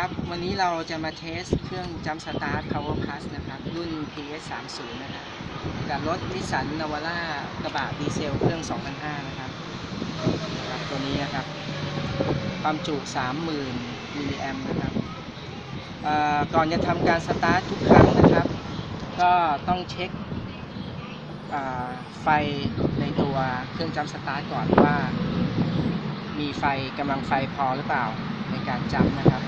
ครับ วันนี้เราจะมาเทสเครื่องจัมสตาร์ท Power Plus นะครับ รุ่น PS 3 0นะครับกับรถนิสสันนาวาร่ากระบะดีเซลเครื่อง 2005 นะครับครับ ตัวนี้นะครับ ความจุ 30,000 มิลลิแอมนะครับก่อนจะทำการสตาร์ททุกครั้งนะครับ ก็ต้องเช็คไฟในตัวเครื่องจัมสตาร์ทก่อนว่า มีไฟกำลังไฟพอหรือเปล่าในการจัมนะครับ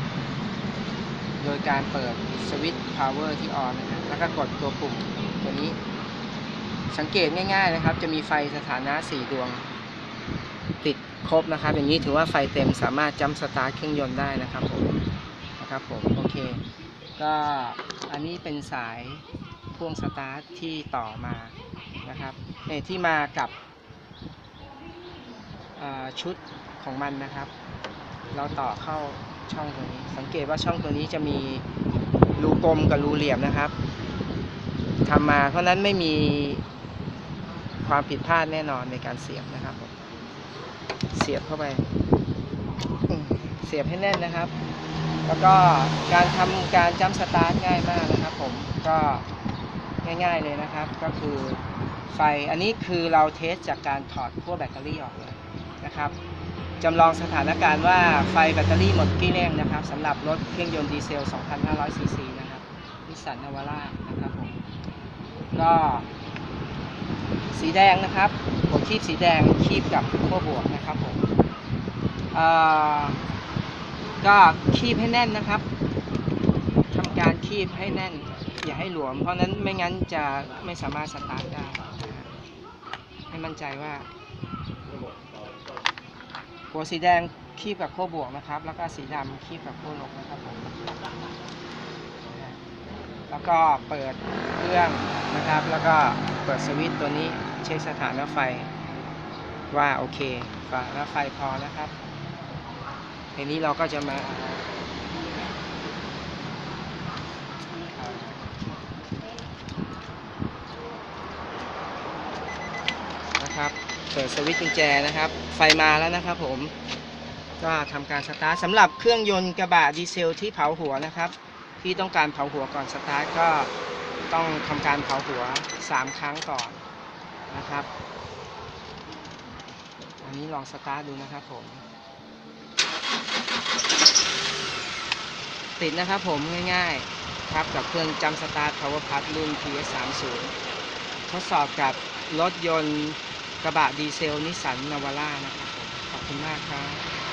โดยการเปิดสวิตช์ power ที่ออนนะครับแล้วก็กดตัวปุ่มตัวนี้ สังเกตง่ายๆนะครับ จะมีไฟสถานะ 4 ดวง ติดครบนะครับ อย่างนี้ถือว่าไฟเต็มสามารถจัมสตาร์ทเครื่องยนต์ได้นะครับผมนะครับผมโอเค ก็อันนี้เป็นสายพ่วงสตาร์ทที่ต่อมานะครับเนี่ยที่มากับชุดของมันนะครับ เราต่อเข้า ช่องตัวนี้ สังเกตว่าช่องตัวนี้จะมีรูกลมกับรูเหลี่ยมนะครับทำมาเพราะนั้นไม่มีความผิดพลาดแน่นอนในการเสียบนะครับ เสียบเข้าไป เสียบให้แน่นนะครับ แล้วก็การทำการจัมสตาร์ทง่ายมากนะครับ ผมก็ง่ายๆเลยนะครับ ก็คือไฟอันนี้คือเราเทสจากการถอดขั้วแบตเตอรี่ออกเลยนะครับ จำลองสถานการณ์ว่าไฟแบตเตอรี่หมดเกลี้ยงนะครับสำหรับรถเครื่องยนต์ดีเซล 2,500ซีซีนะครับนิสสันนาวาร่านะครับผมก็สีแดงนะครับหัวคีบสีแดงคีบกับขั้วบวกนะครับผมก็คีบให้แน่นนะครับทำการคีบให้แน่น อย่าให้หลวม เพราะนั้นไม่งั้นจะไม่สามารถสตาร์ทได้ให้มั่นใจว่า หัวสีแดงคีบกับขั้วบวกนะครับ แล้วก็สีดำคีบกับขั้วลบนะครับผมแล้วก็เปิดเครื่องนะครับ แล้วก็เปิดสวิตช์ตัวนี้เช็คสถานะไฟว่าโอเคสถานะไฟพอนะครับทีนี้เราก็จะมานะครับ เปิดสวิตช์กุญแจนะครับ ไฟมาแล้วนะครับผม ก็ทำการสตาร์ทสำหรับเครื่องยนต์กระบะดีเซลที่เผาหัวนะครับ ที่ต้องการเผาหัวก่อนสตาร์ทก็ต้องทำการเผาหัว 3 ครั้งก่อนนะครับ อันนี้ลองสตาร์ทดูนะครับผม ติดนะครับผมง่ายๆครับกับเครื่องจัมสตาร์ท Power Plus รุ่น PS 3 0 ทดสอบกับรถยนต์ กระบะดีเซลนิสสันนาวาร่านะครับขอบคุณมากครับ